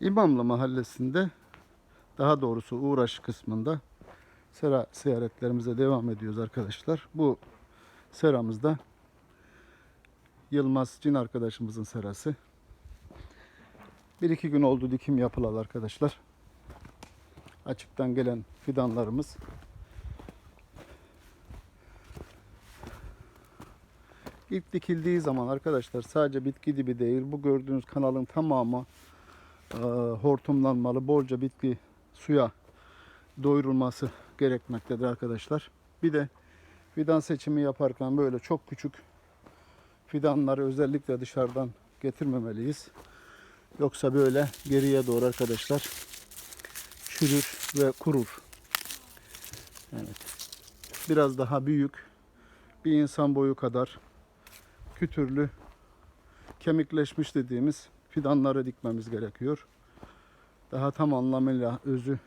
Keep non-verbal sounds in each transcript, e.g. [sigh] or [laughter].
İmamlı Mahallesi'nde daha doğrusu uğraş kısmında sera ziyaretlerimize devam ediyoruz arkadaşlar. Bu seramızda Yılmaz Cin arkadaşımızın serası. Bir iki gün oldu dikim yapılalı arkadaşlar. Açıktan gelen fidanlarımız. İlk dikildiği zaman arkadaşlar sadece bitki dibi değil bu gördüğünüz kanalın tamamı hortumlanmalı bolca bitki suya doyurulması gerekmektedir arkadaşlar. Bir de fidan seçimi yaparken böyle çok küçük fidanları özellikle dışarıdan getirmemeliyiz. Yoksa böyle geriye doğru arkadaşlar çürür ve kurur. Evet. Biraz daha büyük bir insan boyu kadar kütürlü kemikleşmiş dediğimiz fidanları dikmemiz gerekiyor. Daha tam anlamıyla özü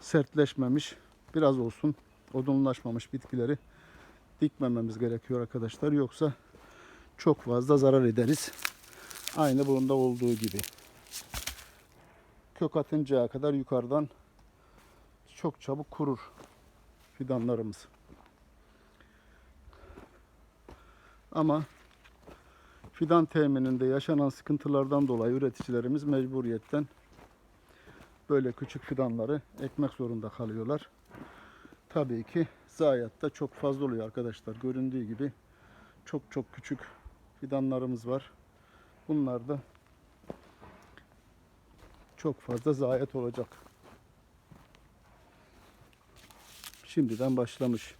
sertleşmemiş, biraz olsun odunlaşmamış bitkileri dikmememiz gerekiyor arkadaşlar. Yoksa çok fazla zarar ederiz. Aynı bunda olduğu gibi. Kök atıncaya kadar yukarıdan çok çabuk kurur fidanlarımız. Ama fidan temininde yaşanan sıkıntılardan dolayı üreticilerimiz mecburiyetten böyle küçük fidanları ekmek zorunda kalıyorlar. Tabii ki zayiat da çok fazla oluyor arkadaşlar. Göründüğü gibi çok çok küçük fidanlarımız var. Bunlar da çok fazla zayiat olacak. Şimdiden başlamış.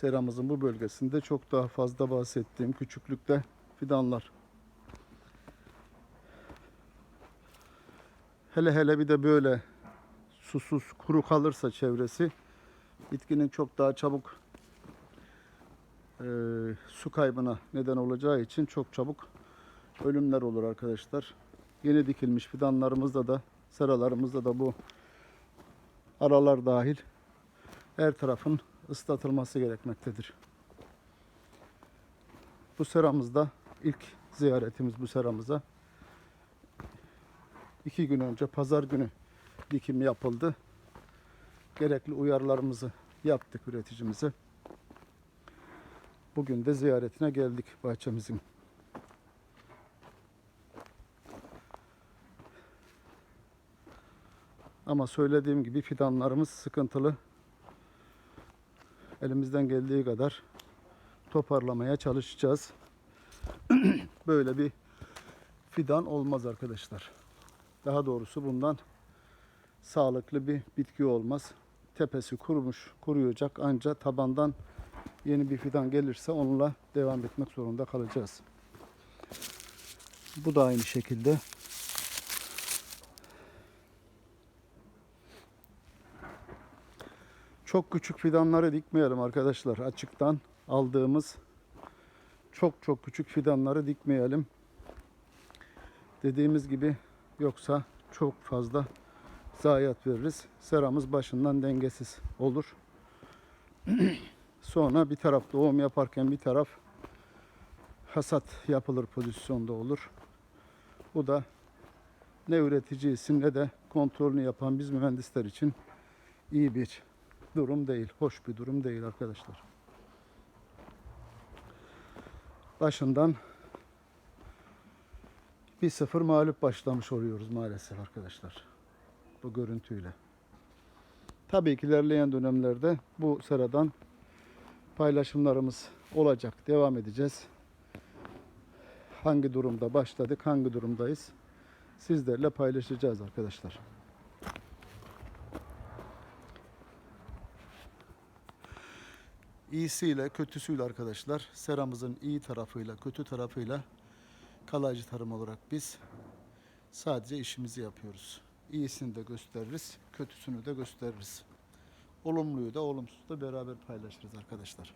Seramızın bu bölgesinde çok daha fazla bahsettiğim küçüklükte fidanlar. Hele hele bir de böyle susuz, kuru kalırsa çevresi bitkinin çok daha çabuk eee, su kaybına neden olacağı için çok çabuk ölümler olur arkadaşlar. Yeni dikilmiş fidanlarımızda da seralarımızda da bu aralar dahil her tarafın ıslatılması gerekmektedir. Bu seramızda ilk ziyaretimiz bu seramıza iki gün önce pazar günü dikim yapıldı. Gerekli uyarılarımızı yaptık üreticimize. Bugün de ziyaretine geldik bahçemizin. Ama söylediğim gibi fidanlarımız sıkıntılı. Elimizden geldiği kadar toparlamaya çalışacağız. [clears throat] Böyle bir fidan olmaz arkadaşlar. Daha doğrusu bundan sağlıklı bir bitki olmaz. Tepesi kurumuş, kuruyacak ancak tabandan yeni bir fidan gelirse onunla devam etmek zorunda kalacağız. Bu da aynı şekilde. Çok küçük fidanları dikmeyelim arkadaşlar. Açıktan aldığımız çok çok küçük fidanları dikmeyelim. Dediğimiz gibi yoksa çok fazla zayiat veririz. Seramız başından dengesiz olur. [clears throat] Sonra bir taraf doğum yaparken bir taraf hasat yapılır pozisyonda olur. Bu da ne üretici için ne de kontrolünü yapan biz mühendisler için iyi bir durum değil. Hoş bir durum değil arkadaşlar. Başından bir sıfır mağlup başlamış oluyoruz maalesef arkadaşlar. Bu görüntüyle. Tabii ki ilerleyen dönemlerde bu sıradan paylaşımlarımız olacak. Devam edeceğiz. Hangi durumda başladık, hangi durumdayız sizlerle paylaşacağız arkadaşlar. İyisiyle kötüsüyle arkadaşlar seramızın iyi tarafıyla kötü tarafıyla kalaycı tarım olarak biz sadece işimizi yapıyoruz. İyisini de gösteririz, kötüsünü de gösteririz. Olumluyu da olumsuzu da beraber paylaşırız arkadaşlar.